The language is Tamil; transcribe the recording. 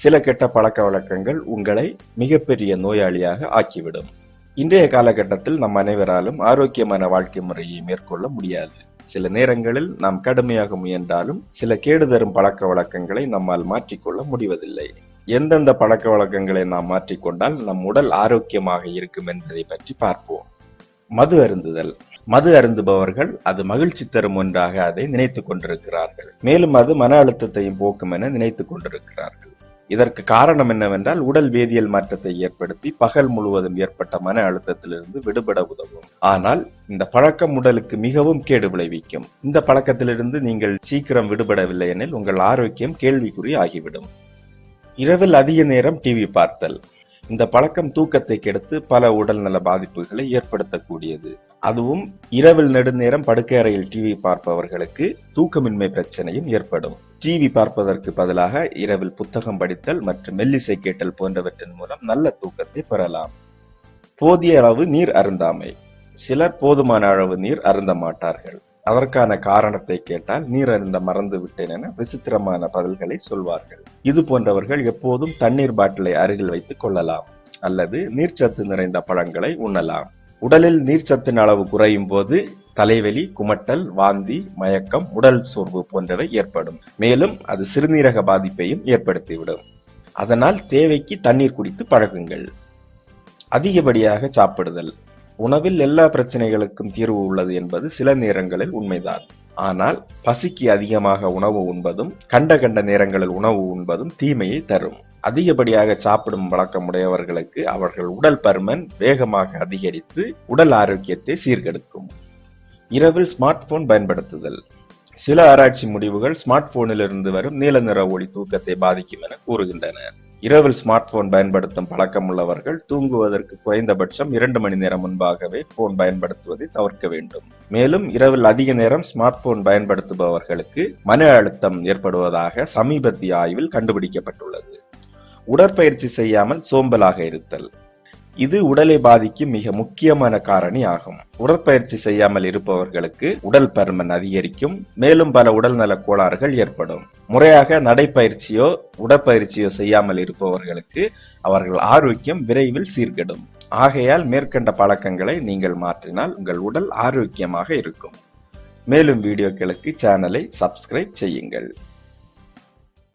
சில கெட்ட பழக்க வழக்கங்கள் உங்களை மிகப்பெரிய நோயாளியாக ஆக்கிவிடும். இன்றைய காலகட்டத்தில் நம் அனைவராலும் ஆரோக்கியமான வாழ்க்கை முறையை மேற்கொள்ள முடியாது. சில நேரங்களில் நாம் கடுமையாக முயன்றாலும் சில கேடு தரும் பழக்க வழக்கங்களை நம்மால் மாற்றிக்கொள்ள முடிவதில்லை. எந்தெந்த பழக்க வழக்கங்களை நாம் மாற்றிக்கொண்டால் நம் உடல் ஆரோக்கியமாக இருக்கும் என்பதை பற்றி பார்ப்போம். மது அருந்துதல். மது அருந்துபவர்கள் அது மகிழ்ச்சி தரும் ஒன்றாக அதை நினைத்துக் கொண்டிருக்கிறார்கள். மேலும் அது மன அழுத்தத்தையும் போக்கும் என நினைத்துக் கொண்டிருக்கிறார்கள். இதற்கு காரணம் என்னவென்றால் உடல் வேதியியல் மாற்றத்தை ஏற்படுத்தி பகல் முழுவதும் ஏற்பட்ட மன அழுத்தத்திலிருந்து விடுபட உதவும். ஆனால் இந்த பழக்கம் உடலுக்கு மிகவும் கேடு விளைவிக்கும். இந்த பழக்கத்திலிருந்து நீங்கள் சீக்கிரம் விடுபடவில்லை எனில் உங்கள் ஆரோக்கியம் கேள்விக்குறி ஆகிவிடும். இரவில் அதிக நேரம் டிவி பார்த்தல். இந்த பழக்கம் தூக்கத்தை கெடுத்து பல உடல்நல பாதிப்புகளை ஏற்படுத்தக்கூடியது. அதுவும் இரவில் நெடுநேரம் படுக்கை அறையில் டிவி பார்ப்பவர்களுக்கு தூக்கமின்மை பிரச்சனையும் ஏற்படும். டிவி பார்ப்பதற்கு பதிலாக இரவில் புத்தகம் படித்தல் மற்றும் மெல்லிசை கேட்டல் போன்றவற்றின் மூலம் நல்ல தூக்கத்தை பெறலாம். போதிய அளவு நீர் அருந்தாமை. சிலர் போதுமான அளவு நீர் அருந்த மாட்டார்கள். அதற்கான காரணத்தை கேட்டால் நீர் அருந்த மறந்து விட்டேன் என விசித்திரமான பதில்களை சொல்வார்கள். இது போன்றவர்கள் எப்போதும் தண்ணீர் பாட்டிலை அருகில் வைத்துக் கொள்ளலாம் அல்லது நீர்ச்சத்து நிறைந்த பழங்களை உண்ணலாம். உடலில் நீர்ச்சத்தின் அளவு குறையும் போது தலைவலி குமட்டல் வாந்தி மயக்கம் உடல் சோர்வு போன்றவை ஏற்படும். மேலும் அது சிறுநீரக பாதிப்பையும் ஏற்படுத்திவிடும். அதனால் தேவைக்கு தண்ணீர் குடித்து பழகுங்கள். அதிகப்படியாக சாப்பிடுதல். உணவில் எல்லா பிரச்சனைகளுக்கும் தீர்வு உள்ளது என்பது சில நேரங்களில் உண்மைதான். ஆனால் பசிக்கு அதிகமாக உணவு உண்பதும் கண்ட கண்ட நேரங்களில் உணவு உண்பதும் தீமையை தரும். அதிகப்படியாக சாப்பிடும் வழக்கம் உடையவர்களுக்கு அவர்கள் உடல் பருமன் வேகமாக அதிகரித்து உடல் ஆரோக்கியத்தை சீர்கெடுக்கும். இரவில் ஸ்மார்ட் போன் பயன்படுத்துதல். சில ஆராய்ச்சி முடிவுகள் ஸ்மார்ட் போனிலிருந்து வரும் நீல நிற ஒளி தூக்கத்தை பாதிக்கும் என கூறுகின்றன. இரவில் ஸ்மார்ட் போன் பயன்படுத்தும் பழக்கம் உள்ளவர்கள் தூங்குவதற்கு குறைந்தபட்சம் இரண்டு மணி நேரம் முன்பாகவே போன் பயன்படுத்துவதை தவிர்க்க வேண்டும். மேலும் இரவில் அதிக நேரம் ஸ்மார்ட் போன் பயன்படுத்துபவர்களுக்கு மன அழுத்தம் ஏற்படுவதாக சமீபத்திய ஆய்வில் கண்டுபிடிக்கப்பட்டுள்ளது. உடற்பயிற்சி செய்யாமல் சோம்பலாக இருத்தல். இது உடலை பாதிக்கும் மிக முக்கியமான காரணி ஆகும். உடற்பயிற்சி செய்யாமல் இருப்பவர்களுக்கு உடல் பருமன் அதிகரிக்கும் மேலும் பல உடல்நல கோளாறுகள் ஏற்படும். முறையாக நடைப்பயிற்சியோ உடற்பயிற்சியோ செய்யாமல் இருப்பவர்களுக்கு அவர்கள் ஆரோக்கியம் விரைவில் சீர்கெடும். ஆகையால் மேற்கண்ட பழக்கங்களை நீங்கள் மாற்றினால் உங்கள் உடல் ஆரோக்கியமாக இருக்கும். மேலும் வீடியோக்களுக்கு சேனலை சப்ஸ்கிரைப் செய்யுங்கள்.